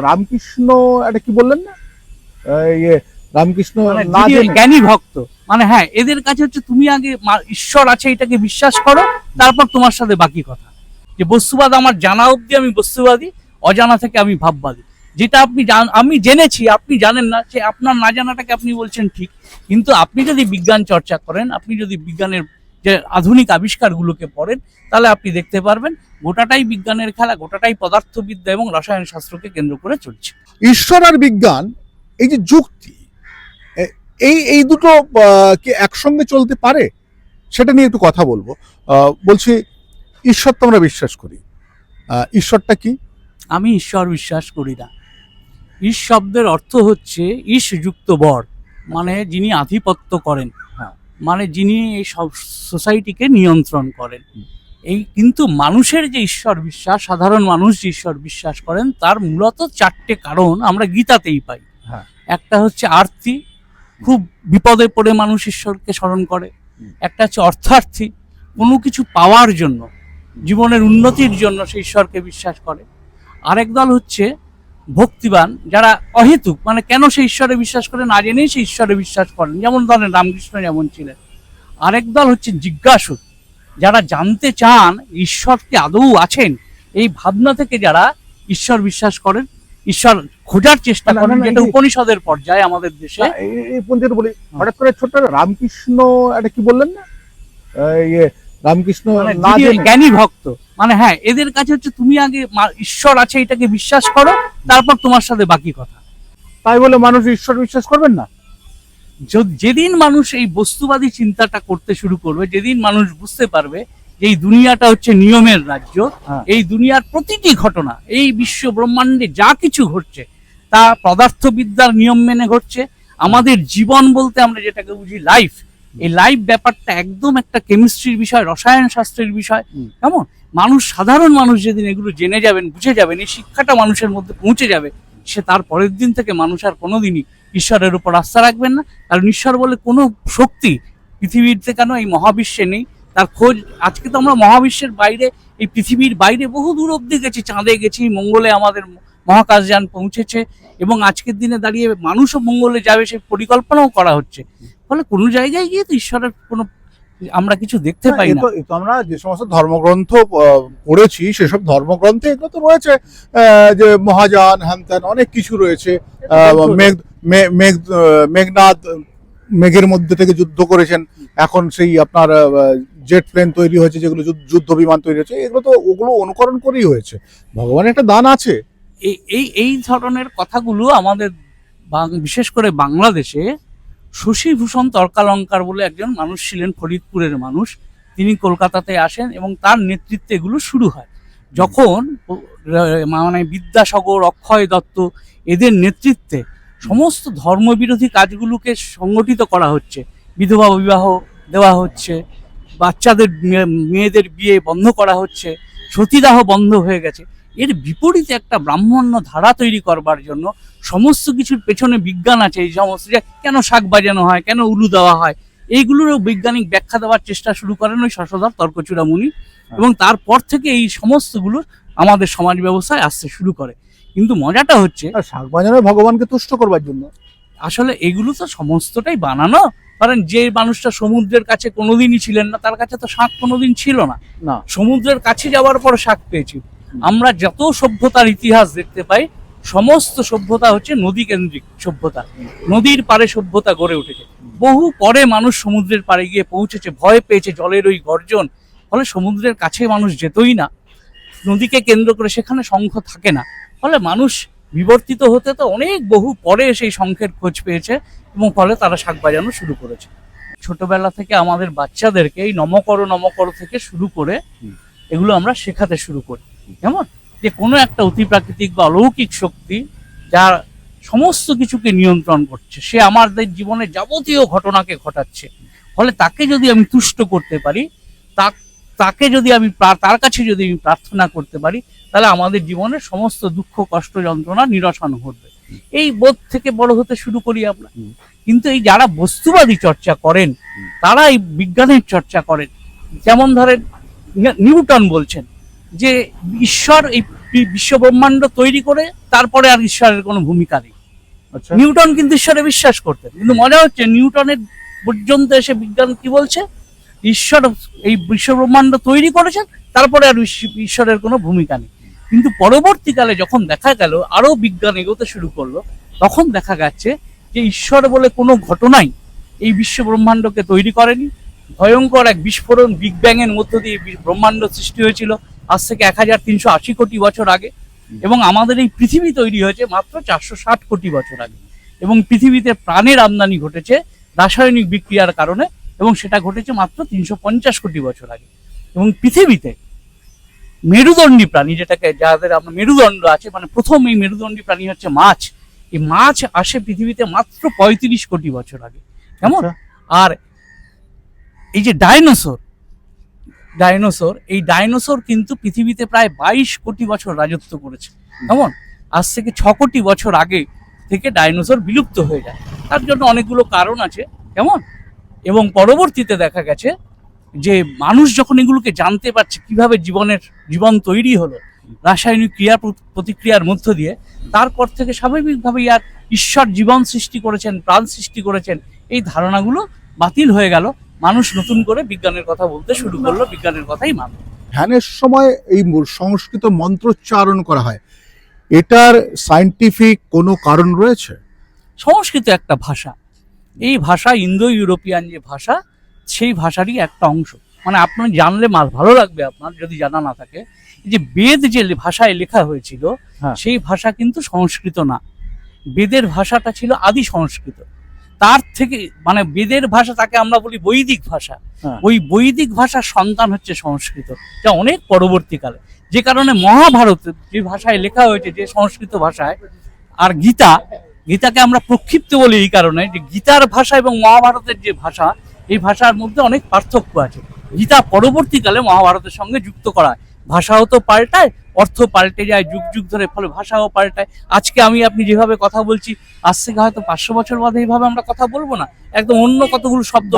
রামকৃষ্ণ এটা কি বললেন না? ইয়ে রামকৃষ্ণ মানে জ্ঞানী ভক্ত মানে হ্যাঁ এদের কাছে হচ্ছে তুমি আগে ঈশ্বর আছে এটাকে বিশ্বাস করো তারপর তোমার সাথে বাকি কথা। যে বস্তুবাদ আমার জানা অবধি আমি বস্তুবাদী অজানা থেকে আমি ভাববাদী। যেটা আপনি জান- আমি জেনেছি আপনি জানেন না সে আপনার না জানাটাকে আপনি বলছেন ঠিক। কিন্তু আপনি যদি বিজ্ঞান চর্চা করেন আপনি যদি বিজ্ঞানের আধুনিক আবিষ্কারগুলোকে পড়েন তাহলে আপনি দেখতে পারবেন গোটাটাই বিজ্ঞানের খেলা গোটাটাই পদার্থবিদ্যা এবং রসায়ন শাস্ত্রকে কেন্দ্র করে চলছে। ঈশ্বর আর বিজ্ঞান এই যে যুক্তি এই এই দুটো কি একসঙ্গে চলতে পারে? সেটা নিয়ে একটু কথা বলব। বলছি ঈশ্বর তো আমরা বিশ্বাস করি। ঈশ্বরটা কি? আমি ঈশ্বর বিশ্বাস করি না। ঈশ শব্দের অর্থ হচ্ছে ঈশ যুক্ত বর মানে যিনি আধিপত্য করেন। মানে যিনি এই সব সোসাইটিকে নিয়ন্ত্রণ করেন। এই কিন্তু মানুষের যে ঈশ্বর বিশ্বাস সাধারণ মানুষ যে ঈশ্বর বিশ্বাস করেন তার মূলত চারটে কারণ আমরা গীতাতেই পাই। হ্যাঁ। একটা হচ্ছে আর্থি খুব বিপদে পড়ে মানুষ ঈশ্বরকে স্মরণ করে। একটা হচ্ছে অর্থার্থী কোনো কিছু পাওয়ার জন্য জীবনের উন্নতির জন্য সেই ঈশ্বরকে বিশ্বাস করে। আরেক দল হচ্ছে ভক্তিবান যারা অহেতুক মানে কেন সে ঈশ্বরে বিশ্বাস করে না? জেনেই সে ঈশ্বরে বিশ্বাস করেন। যেমন ধরেন রামকৃষ্ণ যেমন ছিলেন। আরেক দল হচ্ছে জিজ্ঞাসু। যারা জানতে চান ঈশ্বরকে আদৌ আছেন এই ভাবনা থেকে যারা ঈশ্বর বিশ্বাস করেন ঈশ্বর খোঁজার চেষ্টা করেন যেটা উপনিষদের পর্যায়ে আমাদের দেশে। এই বলি হঠাৎ করে ছোট্ট একটা রামকৃষ্ণ এটা কি বললেন না? রামকৃষ্ণ মানে জ্ঞানী ভক্ত মানে হ্যাঁ এদের কাছে হচ্ছে তুমি আগে ঈশ্বর আছে এটাকে বিশ্বাস করো তারপর তোমার সাথে বাকি কথা। তাই বলে মানুষ ঈশ্বর বিশ্বাস করবেন না? যেদিন মানুষ এই বস্তুবাদী চিন্তাটা করতে শুরু করবে যেদিন মানুষ বুঝতে পারবে যে এই দুনিয়াটা হচ্ছে নিয়মের রাজ্য হ্যাঁ। এই দুনিয়ার প্রতিটি ঘটনা এই বিশ্ব ব্রহ্মাণ্ডে যা কিছু ঘটছে তা পদার্থবিদ্যার নিয়ম মেনে ঘটছে। আমাদের জীবন বলতে আমরা যেটাকে বুঝি লাইফ এই লাইফ ব্যাপারটা একদম একটা কেমিস্ট্রির বিষয় রসায়ন শাস্ত্রের বিষয় কেমন? মানুষ সাধারণ মানুষ যেদিন এগুলো জেনে যাবেন বুঝে যাবেন এই শিক্ষাটা মানুষের মধ্যে পৌঁছে যাবে সে তার পরের দিন থেকে মানুষ আর কোনোদিনই ঈশ্বরের উপর আস্থা রাখবেন না। কারণ ঈশ্বর বলে কোনো শক্তি পৃথিবীতে কেন এই মহাবিশ্বে নেই। তার খোঁজ আজকে তো আমরা মহাবিশ্বের বাইরে এই পৃথিবীর বাইরে বহু দূর অব্দি গেছি চাঁদে গেছি মঙ্গলে আমাদের মহাকাশযান পৌঁছেছে এবং আজকের দিনে দাঁড়িয়ে মানুষও মঙ্গলে যাবে সে পরিকল্পনাও করা হচ্ছে। ফলে কোনো জায়গায় গিয়ে তো ঈশ্বরের কোনো আমরা কিছু দেখতে পাই না। তো- এ তো আমরা যে সমস্ত ধর্মগ্রন্থ পড়েছি সেসব ধর্মগ্রন্থে এগুলো তো রয়েছে যে মহাযান হ্যান অনেক কিছু রয়েছে মেঘ মেঘ আহ, মেঘনাদ মেঘের মধ্যে থেকে যুদ্ধ করেছেন এখন সেই আপনার জেট প্লেন তৈরি হয়েছে যেগুলো যুদ্ধ- যুদ্ধ বিমান তৈরি হয়েছে এগুলো তো ওগুলো অনুকরণ করেই হয়েছে। ভগবানের একটা দান আছে। এই এই এই ধরনের কথাগুলো আমাদের বাং- বিশেষ করে বাংলাদেশে শশীভূষণ তর্কালঙ্কার বলে একজন মানুষ ছিলেন, ফরিদপুরের মানুষ। তিনি কলকাতাতে আসেন এবং তার নেতৃত্বে এগুলো শুরু হয়। যখন মানে বিদ্যাসাগর, অক্ষয় দত্ত এদের নেতৃত্বে সমস্ত ধর্মবিরোধী কাজগুলোকে সংগঠিত করা হচ্ছে। বিধবা বিবাহ দেওয়া হচ্ছে, বাচ্চাদের মেয়েদের বিয়ে বন্ধ করা হচ্ছে, সতীদাহ বন্ধ হয়ে গেছে। এর বিপরীতে একটা ব্রাহ্মণ্য ধারা তৈরি করবার জন্য সমস্ত কিছুর পেছনে বিজ্ঞান আছে এই সমস্ত যে কেন শাক বাজানো হয় কেন উলু দেওয়া হয় এইগুলোরও বৈজ্ঞানিক ব্যাখ্যা দেওয়ার চেষ্টা শুরু করেন ওই শশধর তর্কচূড়া মুনি এবং তারপর থেকে এই সমস্তগুলো আমাদের সমাজ ব্যবস্থায় আসতে শুরু করে। কিন্তু মজাটা হচ্ছে শাক বাজানো ভগবানকে তুষ্ট করবার জন্য। আসলে এগুলো তো সমস্তটাই বানানো। কারণ যে মানুষটা সমুদ্রের কাছে কোনোদিনই ছিলেন না তার কাছে তো শাক কোনোদিন ছিল না। না। সমুদ্রের কাছে যাওয়ার পর শাক পেয়েছি। আমরা যত সভ্যতার ইতিহাস দেখতে পাই সমস্ত সভ্যতা হচ্ছে নদী কেন্দ্রিক সভ্যতা। নদীর পারে সভ্যতা গড়ে উঠেছে। বহু পরে মানুষ সমুদ্রের পাড়ে গিয়ে পৌঁছেছে ভয় পেয়েছে জলের ওই গর্জন। ফলে সমুদ্রের কাছে মানুষ যেতই না নদীকে কেন্দ্র করে সেখানে শঙ্খ থাকে না। ফলে মানুষ বিবর্তিত হতে তো অনেক বহু পরে সেই শঙ্খের খোঁজ পেয়েছে এবং ফলে তারা শাক বাজানো শুরু করেছে। ছোটবেলা থেকে আমাদের বাচ্চাদেরকে এই নমকর নমকর থেকে শুরু করে এগুলো আমরা শেখাতে শুরু করি। কেমন? যে কোনো একটা অতি প্রাকৃতিক বা অলৌকিক শক্তি যার সমস্ত কিছুকে নিয়ন্ত্রণ করছে সে আমাদের জীবনে যাবতীয় ঘটনাকে ঘটাচ্ছে। ফলে তাকে যদি আমি তুষ্ট করতে পারি তা- তাকে যদি আমি তার কাছে যদি আমি প্রার্থনা করতে পারি তাহলে আমাদের জীবনের সমস্ত দুঃখ কষ্ট যন্ত্রণা নিরসন ঘটবে। এই বোধ থেকে বড় হতে শুরু করি আমরা। কিন্তু এই যারা বস্তুবাদী চর্চা করেন তারা এই বিজ্ঞানের চর্চা করেন। যেমন ধরেন নিউটন বলছেন যে ঈশ্বর এই বিশ্ব ব্রহ্মাণ্ড তৈরি করে তারপরে আর ঈশ্বরের কোনো ভূমিকা নেই। আচ্ছা। নিউটন কিন্তু ঈশ্বরে বিশ্বাস করতেন। কিন্তু মজা হচ্ছে নিউটনের পর্যন্ত এসে বিজ্ঞান কি বলছে? ঈশ্বর এই বিশ্ব ব্রহ্মাণ্ড তৈরি করেছেন তারপরে আর ঈশ্বরের কোনো ভূমিকা নেই। কিন্তু পরবর্তীকালে যখন দেখা গেল আরও বিজ্ঞান এগোতে শুরু করল তখন দেখা যাচ্ছে যে ঈশ্বর বলে কোনো ঘটনাই এই বিশ্ব ব্রহ্মাণ্ডকে তৈরি করেনি। ভয়ঙ্কর এক বিস্ফোরণ বিগ ব্যাং এর মধ্য দিয়ে ব্রহ্মাণ্ড সৃষ্টি হয়েছিল। আজ থেকে এক হাজার তিনশো আশি কোটি বছর আগে। এবং আমাদের এই পৃথিবী তৈরি হয়েছে মাত্র চারশো ষাট কোটি বছর আগে। এবং পৃথিবীতে প্রাণের আমদানি ঘটেছে রাসায়নিক বিক্রিয়ার কারণে এবং সেটা ঘটেছে মাত্র তিনশো পঞ্চাশ কোটি বছর আগে। এবং পৃথিবীতে মেরুদণ্ডী প্রাণী যেটাকে যাদের আমরা মেরুদণ্ড আছে মানে প্রথম এই মেরুদণ্ডী প্রাণী হচ্ছে মাছ। এই মাছ আসে পৃথিবীতে মাত্র পঁয়ত্রিশ কোটি বছর আগে। কেমন? আচ্ছা। আর এই যে ডাইনোসর ডাইনোসর, এই ডাইনোসর কিন্তু পৃথিবীতে প্রায় বাইশ কোটি বছর রাজত্ব করেছে। কেমন? আজ থেকে ছ কোটি বছর আগে থেকে ডাইনোসর বিলুপ্ত হয়ে যায়। তার জন্য অনেকগুলো কারণ আছে, কেমন? এবং পরবর্তীতে দেখা গেছে যে মানুষ যখন এগুলোকে জানতে পারছে কীভাবে জীবনের জীবন তৈরি হলো, রাসায়নিক ক্রিয়া প্রতিক্রিয়ার মধ্য দিয়ে, তারপর থেকে স্বাভাবিকভাবেই আর ঈশ্বর জীবন সৃষ্টি করেছেন, প্রাণ সৃষ্টি করেছেন, এই ধারণাগুলো বাতিল হয়ে গেল। মানুষ নতুন করে বিজ্ঞানের কথা বলতে শুরু করল বিজ্ঞানের কথাই মানলো। ধ্যানের সময় এই মূল- সংস্কৃত মন্ত্রোচ্চারণ করা হয়। এটার সায়েন্টিফিক কোনো কারণ রয়েছে? সংস্কৃত একটা ভাষা। এই ভাষা ইন্দো ইউরোপিয়ান যে ভাষা সেই ভাষারই একটা অংশ। মানে আপনি জানলে মাল ভালো লাগবে আপনার যদি জানা না থাকে। যে বেদ যে ভাষায় লেখা হয়েছিল হ্যাঁ। সেই ভাষা কিন্তু সংস্কৃত না। বেদের ভাষাটা ছিল আদি সংস্কৃত। তার থেকে মানে বেদের ভাষা তাকে আমরা বলি বৈদিক ভাষা। হ্যাঁ। ওই বৈদিক ভাষার সন্তান হচ্ছে সংস্কৃত যা অনেক পরবর্তীকালে। যে কারণে মহাভারত যে ভাষায় লেখা হয়েছে যে সংস্কৃত ভাষায় আর গীতা গীতাকে আমরা প্রক্ষিপ্ত বলি এই কারণে যে গীতার ভাষা এবং মহাভারতের যে ভাষা এই ভাষার মধ্যে অনেক পার্থক্য আছে। গীতা পরবর্তীকালে মহাভারতের সঙ্গে যুক্ত করা হয়। ভাষাও তো পাল্টায় অর্থ পাল্টে যায় যুগ যুগ ধরে ফলে ভাষাও পাল্টায়। আজকে আমি আপনি যেভাবে কথা বলছি আজ থেকে হয়তো পাঁচশো বছর বাদে এইভাবে আমরা কথা বলব না। একদম অন্য কতগুলো শব্দ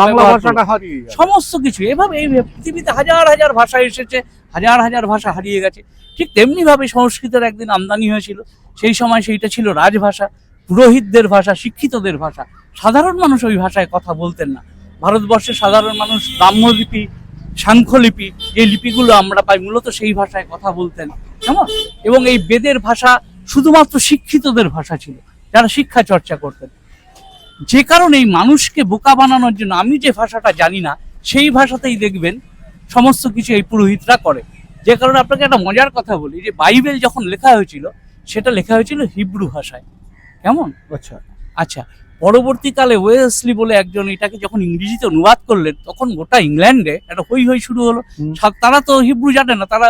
সমস্ত কিছু এভাবে এই পৃথিবীতে হাজার হাজার ভাষা এসেছে হাজার হাজার ভাষা হারিয়ে গেছে। ঠিক তেমনি ভাবে সংস্কৃতের একদিন আমদানি হয়েছিল সেই সময় সেইটা ছিল রাজভাষা পুরোহিতদের ভাষা শিক্ষিতদের ভাষা। সাধারণ মানুষ ওই ভাষায় কথা বলতেন না। ভারতবর্ষের সাধারণ মানুষ ব্রাহ্মলিপি সাংখ্যলিপি যে লিপিগুলো আমরা পাই মূলত সেই ভাষায় কথা বলতেন। কেমন? এবং এই বেদের ভাষা শুধুমাত্র শিক্ষিতদের ভাষা ছিল যারা শিক্ষা চর্চা করতেন। যে কারণে এই মানুষকে বোকা বানানোর জন্য আমি যে ভাষাটা জানি না সেই ভাষাতেই দেখবেন সমস্ত কিছু এই পুরোহিতরা করে। যে কারণে আপনাকে একটা মজার কথা বলি যে বাইবেল যখন লেখা হয়েছিল সেটা লেখা হয়েছিল হিব্রু ভাষায়। কেমন? আচ্ছা। আচ্ছা পরবর্তীকালে ওয়েসলি বলে একজন এটাকে যখন ইংরেজিতে অনুবাদ করলেন তখন গোটা ইংল্যান্ডে একটা হই হই শুরু হলো। তারা তো হিব্রু জানে না তারা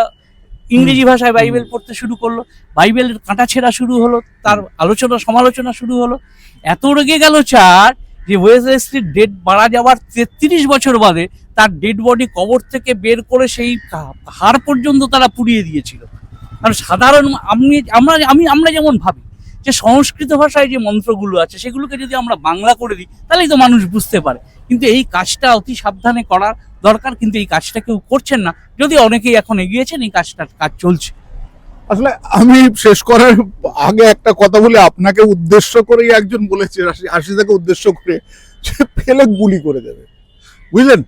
ইংরেজি ভাষায় বাইবেল পড়তে শুরু করল। বাইবেলের কাঁটা ছেঁড়া শুরু হলো তার আলোচনা সমালোচনা শুরু হলো। এত রেগে গেল চার যে ওয়েসলির ডেড মারা যাওয়ার তেত্রিশ বছর বাদে তার ডেড বডি কবর থেকে বের করে সেই হাড় পর্যন্ত তারা পুড়িয়ে দিয়েছিল। কারণ সাধারণ আমি আমরা আমি আমরা যেমন ভাবি যে সংস্কৃত ভাষায় যে মন্ত্রগুলো আছে, সেগুলোকে যদি আমরা বাংলা করে দিই, তাহলেই তো মানুষ বুঝতে পারে। কিন্তু এই কাজটা অতি সাবধানে করার দরকার, কিন্তু এই কাজটা কেউ করছেন না। যদি অনেকেই এখন এগিয়েছেন, এই কাজটার কাজ চলছে। আসলে আমি শেষ করার আগে একটা কথা বলে, আপনাকে উদ্দেশ্য করেই একজন বলেছে, আশি- আশিসাকে উদ্দেশ্য করে যে ফেলে গুলি করে দেবে। বুঝলেন?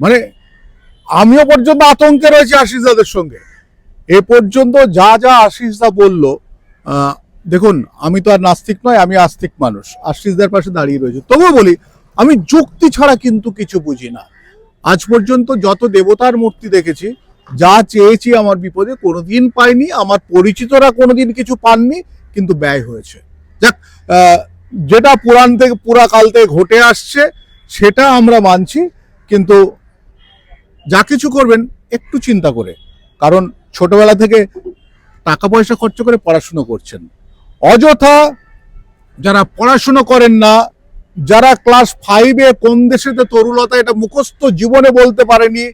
মানে আমিও পর্যন্ত আতঙ্কে রয়েছে আশিসাদের সঙ্গে। এ পর্যন্ত যা যা আশিসদা বলল দেখুন, আমি তো আর নাস্তিক নয়, আমি আস্তিক মানুষ। আশিসদার পাশে দাঁড়িয়ে রয়েছে। তবুও বলি, আমি যুক্তি ছাড়া কিন্তু কিছু বুঝি না। আজ পর্যন্ত যত দেবতার মূর্তি দেখেছি, যা চেয়েছি আমার বিপদে কোনোদিন পাইনি, আমার পরিচিতরা কোনোদিন কিছু পাননি, কিন্তু ব্যয় হয়েছে। যাক যেটা পুরাণ থেকে পুরাকাল থেকে ঘটে আসছে, সেটা আমরা মানছি, কিন্তু যা কিছু করবেন, একটু চিন্তা করে। কারণ ছোটবেলা থেকে টাকা পয়সা খরচ করে পড়াশুনো করছেন। অযথা যারা পড়াশুনো করেন না, যারা ক্লাস ফাইভে কোন দেশেতে তরুলতা এটা মুখস্থ জীবনে বলতে পারেনি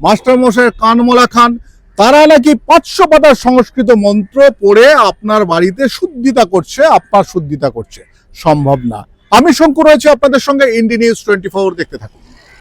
মাস্টারমশাই কানমলা খান, তারা নাকি পাঁচশো পাতার সংস্কৃত মন্ত্র পড়ে আপনার বাড়িতে শুদ্ধিতা করছে, আপনার শুদ্ধিতা করছে। সম্ভব না। আমি শঙ্কু রয়েছে আপনাদের সঙ্গে ইন্ডি নিউজ টোয়েন্টি ফোর দেখতে থাকুন।